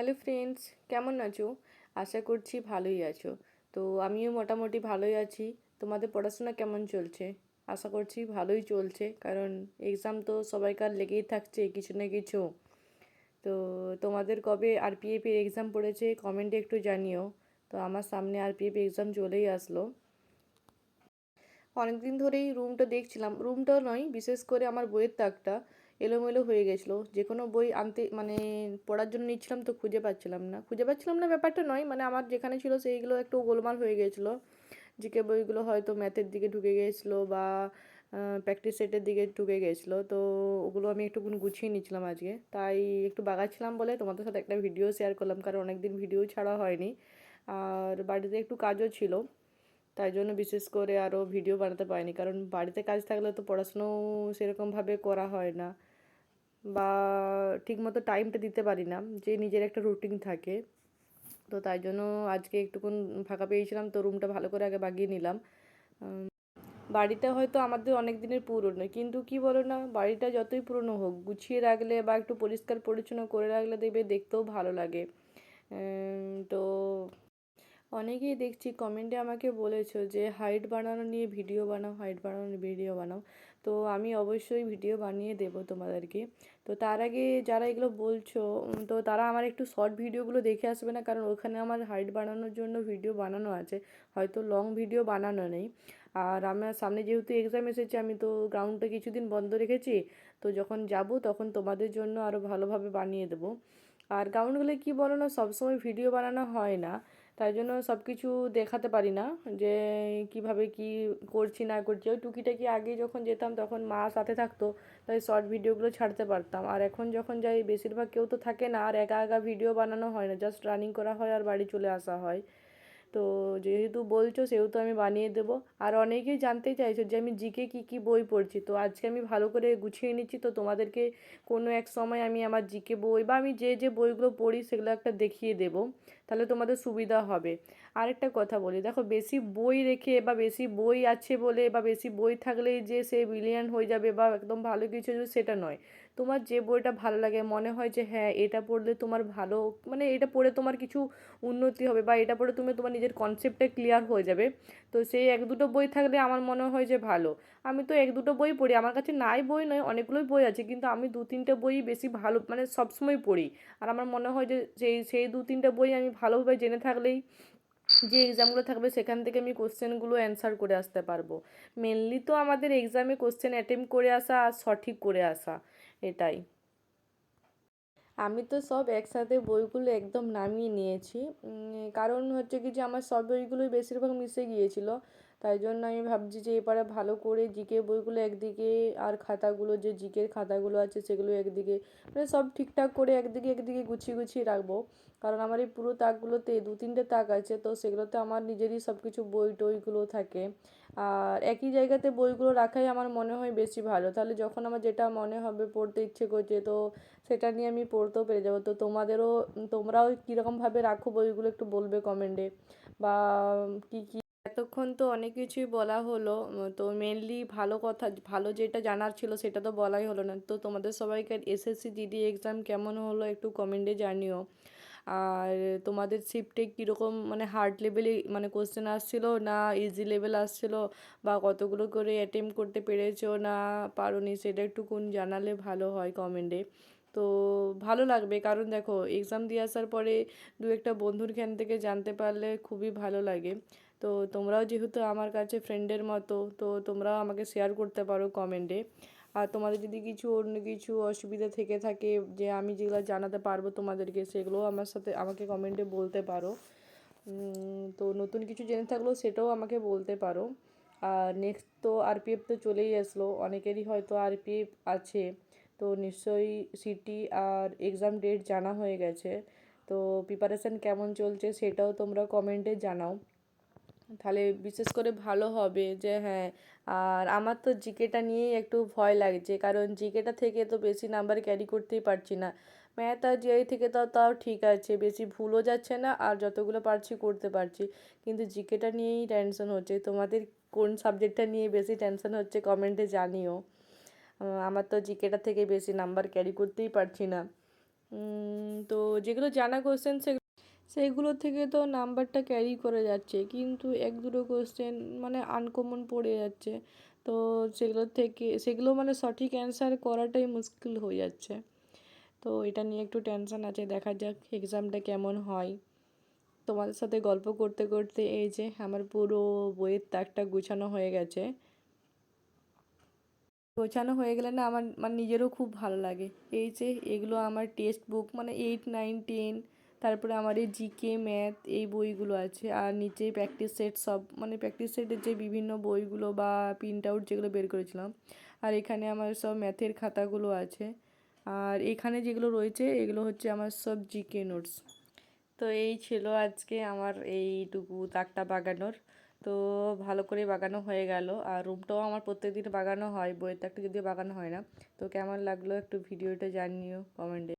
Hello friends কেমন আছো? আশা করছি ভালোই আছো। তো আমিও মোটামুটি ভালোই আছি। তোমাদের পড়াশোনা কেমন চলছে? আশা করছি ভালোই চলছে, কারণ এক্সাম তো সবাইকার লেগেই থাকছে, কিছু না কিছু। তো তোমাদের কবে আরপিএফের এক্সাম পড়েছে কমেন্টে একটু জানিও। তো আমার সামনে আরপিএফ এক্সাম চলেই আসলো। অনেকদিন ধরেই রুমটা দেখছিলাম। রুমটাও নয়, বিশেষ করে আমার বইয়ের তাকটা। এলোমেলো হয়ে গেছিল। যে কোনো বই আনতে মানে পড়ার জন্য নিচ্ছিলাম তো খুঁজে পাচ্ছিলাম না। খুঁজে পাচ্ছিলাম না ব্যাপারটা নয় মানে আমার যেখানে ছিল সেইগুলো একটু গোলমাল হয়ে গেছিল। জিকে বইগুলো হয়তো ম্যাথের দিকে ঢুকে গিয়েছিল বা প্র্যাকটিস সেটের দিকে ঢুকে গেছিল। তো ওগুলো আমি একটু গুছিয়ে নিচ্ছিলাম আজকে। তাই একটু বাগাচ্ছিলাম বলে তোমাদের সাথে একটা ভিডিও শেয়ার করলাম, কারণ অনেক দিন ভিডিও ছাড়া হয়নি। আর বাড়িতে একটু কাজও ছিল, তাই জন্য বিশেষ করে আরও ভিডিও বানাতে পারিনি। কারণ বাড়িতে কাজ থাকলে তো পড়াশুনোও সেরকমভাবে করা হয় না। বা ঠিকমতো টাইমটা দিতে পারি না, যে নিজের একটা রুটিন থাকে। তো তাই জন্য আজকে একটুকুন ফাঁকা পেয়েছিলাম, তো রুমটা ভালো করে আগে বাগিয়ে নিলাম। বাড়িটা হয়তো আমাদের অনেক দিনের পুরনো, কিন্তু কি বলো না, বাড়িটা যতই পুরনো হোক, গুছিয়ে রাখলে বা একটু পরিষ্কার পরিচ্ছন্ন করে রাখলে দেখবে দেখতেও ভালো লাগে। তো অনেকেই দেখছি কমেন্টে আমাকে বলেছ যে হাইট বানানো নিয়ে ভিডিও বানাও হাইট বানানো ভিডিও বানাও। তো আমি অবশ্যই ভিডিও বানিয়ে দেব তোমাদেরকে। তো তার আগে যারা এগুলো বলছো তো তারা আমার একটু শর্ট ভিডিওগুলো দেখে আসবে না, কারণ ওখানে আমার হাইট বানানোর জন্য ভিডিও বানানো আছে। হয়তো লং ভিডিও বানানো নেই। আর আমার সামনে যেহেতু এক্সাম এসেছে, আমি তো গ্রাউন্ডটা কিছুদিন বন্ধ রেখেছি। তো যখন যাব, তখন তোমাদের জন্য আরও ভালোভাবে বানিয়ে দেবো। আর গ্রাউন্ডগুলো কী বলো না, সবসময় ভিডিও বানানো হয় না। তাই জন্য সব কিছু দেখাতে পারি না যে কীভাবে কি করছি, না করছি। ওই টুকিটাকি আগে যখন যেতাম তখন মা সাথে থাকতো, তাই শর্ট ভিডিওগুলো ছাড়তে পারতাম। আর এখন যখন যাই, বেশিরভাগ কেউ তো থাকে না, আর একা একা ভিডিও বানানো হয় না জাস্ট রানিং করা হয় আর বাড়ি চলে আসা হয়। তো যেহেতু বলছো, সেহেতু আমি বানিয়ে দেবো। আর অনেকেই জানতে চাইছো যে আমি জিকে কী কী বই পড়ছি। তো আজকে আমি ভালো করে গুছিয়ে নিচ্ছি। তো তোমাদেরকে কোনো এক সময় আমি আমার জিকে বই বা আমি যে যে বইগুলো পড়ি, সেগুলো একটা দেখিয়ে দেবো। তাহলে তোমাদের সুবিধা হবে। আরেকটা কথা বলি, দেখো বেশি বই রেখে বা বেশি বই আছে বলে বা বেশি বই থাকলেই যে সে বিলিয়ন হয়ে যাবে বা একদম ভালো কিছু সেটা নয়। তোমার যে বইটা ভালো লাগে, মনে হয় যে হ্যাঁ এটা পড়লে তোমার ভালো মানে এটা পড়ে তোমার কিছু উন্নতি হবে বা এটা পড়ে তুমি তোমার নিজের কনসেপ্টটা ক্লিয়ার হয়ে যাবে। তো সেই এক দুটো বই থাকলে আমার মনে হয় যে ভালো। আমি তো এক দুটো বই পড়ি, আমার কাছে নাই বই নয়, অনেকগুলোই বই আছে, কিন্তু আমি দু তিনটে বই বেশি ভালো মানে সবসময় পড়ি। আর আমার মনে হয় যে সেই সেই দু তিনটে বই আমি ভালোভাবে জেনে থাকলেই যে এক্সামগুলো থাকবে, সেখান থেকে আমি কোশ্চেনগুলো অ্যান্সার করে আসতে পারব। মেনলি তো আমাদের এক্সামে কোশ্চেন অ্যাটেম্প করে আসা আর সঠিক করে আসা, এটাই। আমি তো সব একসাথে বইগুলো একদম নামিয়ে নিয়েছি। কারণ হচ্ছে কি যে আমার সব বইগুলোই বেশিরভাগ মিশে গিয়েছিল। তাই জন্য আমি ভাবছি যে এবারে ভালো করে জিকে বইগুলো একদিকে আর খাতাগুলো যে জিকের খাতাগুলো আছে সেগুলো একদিকে মানে সব ঠিকঠাক করে একদিকে একদিকে গুছিয়ে গুছিয়ে রাখব। কারণ আমার এই পুরো তাকগুলোতে দু তিনটে তাক আছে, তো সেগুলোতে আমার নিজেরই সব কিছু বই টইগুলো থাকে। আর একই জায়গাতে বইগুলো রাখাই আমার মনে হয় বেশি ভালো। তাহলে যখন আমার যেটা মনে হবে পড়তে ইচ্ছে করছে, তো সেটা নিয়ে আমি পড়তেও পেরে যাব। তো তোমাদেরও, তোমরাও কীরকমভাবে রাখো বইগুলো একটু বলবে কমেন্টে। বা কী কী এতক্ষণ তো অনেক কিছুই বলা হলো তো মেনলি ভালো কথা, ভালো যেটা জানার ছিল সেটা তো বলাই হলো না। তো তোমাদের সবাইকে এসএসসি জিডি এক্সাম কেমন হলো একটু কমেন্টে জানিও। আর তোমাদের শিফটে কীরকম মানে হার্ড লেভেলে মানে কোশ্চেন আসছিল না ইজি লেভেল আসছিল বা কতগুলো করে অ্যাটেম্প করতে পেরেছ না পারোনি সেটা একটু কোন জানালে ভালো হয় কমেন্টে তো ভালো লাগবে, কারণ দেখো এক্সাম দিয়ে আসার পরে দু একটা বন্ধুর খ্যান থেকে জানতে পারলে খুবই ভালো লাগে। তো তোমরাও যেহেতু আমার কাছে ফ্রেন্ডের মতো, তো তোমরাও আমাকে শেয়ার করতে পারো কমেন্টে আর তোমাদের যদি কিছু অন্য কিছু অসুবিধা থেকে থাকে যে আমি যেগুলো জানাতে পারব তোমাদেরকে, সেগুলোও আমার সাথে আমাকে কমেন্টে বলতে পারো। তো নতুন কিছু জেনে থাকলেও সেটাও আমাকে বলতে পারো। আর নেক্সট তো আরপিএফ তো চলেই আসলো, অনেকেরই হয়তো আরপিএফ আছে। তো নিশ্চয়ই সিটি আর এক্সাম ডেট জানা হয়ে গেছে। তো প্রিপারেশান কেমন চলছে সেটাও তোমরা কমেন্টে জানাও। তাহলে বিশেষ করে ভালো হবে যে হ্যাঁ আর আমার তো জিকেটা নিয়েই একটু ভয় লাগছে, কারণ জিকেটা থেকে তো বেশি নাম্বার ক্যারি করতেই পারছি না। ম্যাথ আর জিআই থেকে তাও তাও ঠিক আছে, বেশি ভুলও যাচ্ছে না আর যতগুলো পারছি করতে পারছি, কিন্তু জিকেটা নিয়েই টেনশন হচ্ছে। তোমাদের কোন সাবজেক্টটা নিয়ে বেশি টেনশন হচ্ছে কমেন্টে জানিও। আমার তো জিকেটা থেকে বেশি নাম্বার ক্যারি করতেই পারছি না। তো যেগুলো জানা কোশ্চেন সেগুলো সেইগুলো থেকে তো নাম্বারটা ক্যারি করে যাচ্ছে। কিন্তু এক দুটো কোশ্চেন মানে আনকমন পড়ে যাচ্ছে। তো সেগুলো থেকে, সেগুলো মানে সঠিক অ্যান্সার করাটাই মুশকিল হয়ে যাচ্ছে। তো এটা নিয়ে একটু টেনশন আছে, দেখা যাক এক্সামটা কেমন হয়। তোমাদের সাথে গল্প করতে করতে এই যে আমার পুরো বইয়ের তাকটা গুছানো হয়ে গেছে। গোছানো হয়ে গেলে না আমার মানে নিজেরও খুব ভালো লাগে। এই যে এগুলো আমার টেক্সট বুক মানে এইট নাইন টেন তারপরে আমার এই জিকে, ম্যাথ এই বইগুলো আছে। আর নিচে প্র্যাকটিস সেট সব মানে প্র্যাকটিস সেটের যে বিভিন্ন বইগুলো বা প্রিন্ট আউট যেগুলো বের করেছিলাম, আর এখানে আমার সব ম্যাথের খাতাগুলো আছে। আর এখানে যেগুলো রয়েছে, এগুলো হচ্ছে আমার সব জিকে নোটস। তো এই ছিল আজকে আমার এইটুকু তাকটা বাগানোর। তো ভালো করে বাগানো হয়ে গেল। আর রুমটাও আমার প্রত্যেকদিন বাগানো হয়, বইয়ের তাকটা যদিও বাগানো হয় না। তো কেমন লাগল একটু ভিডিওটা জানিও কমেন্টে।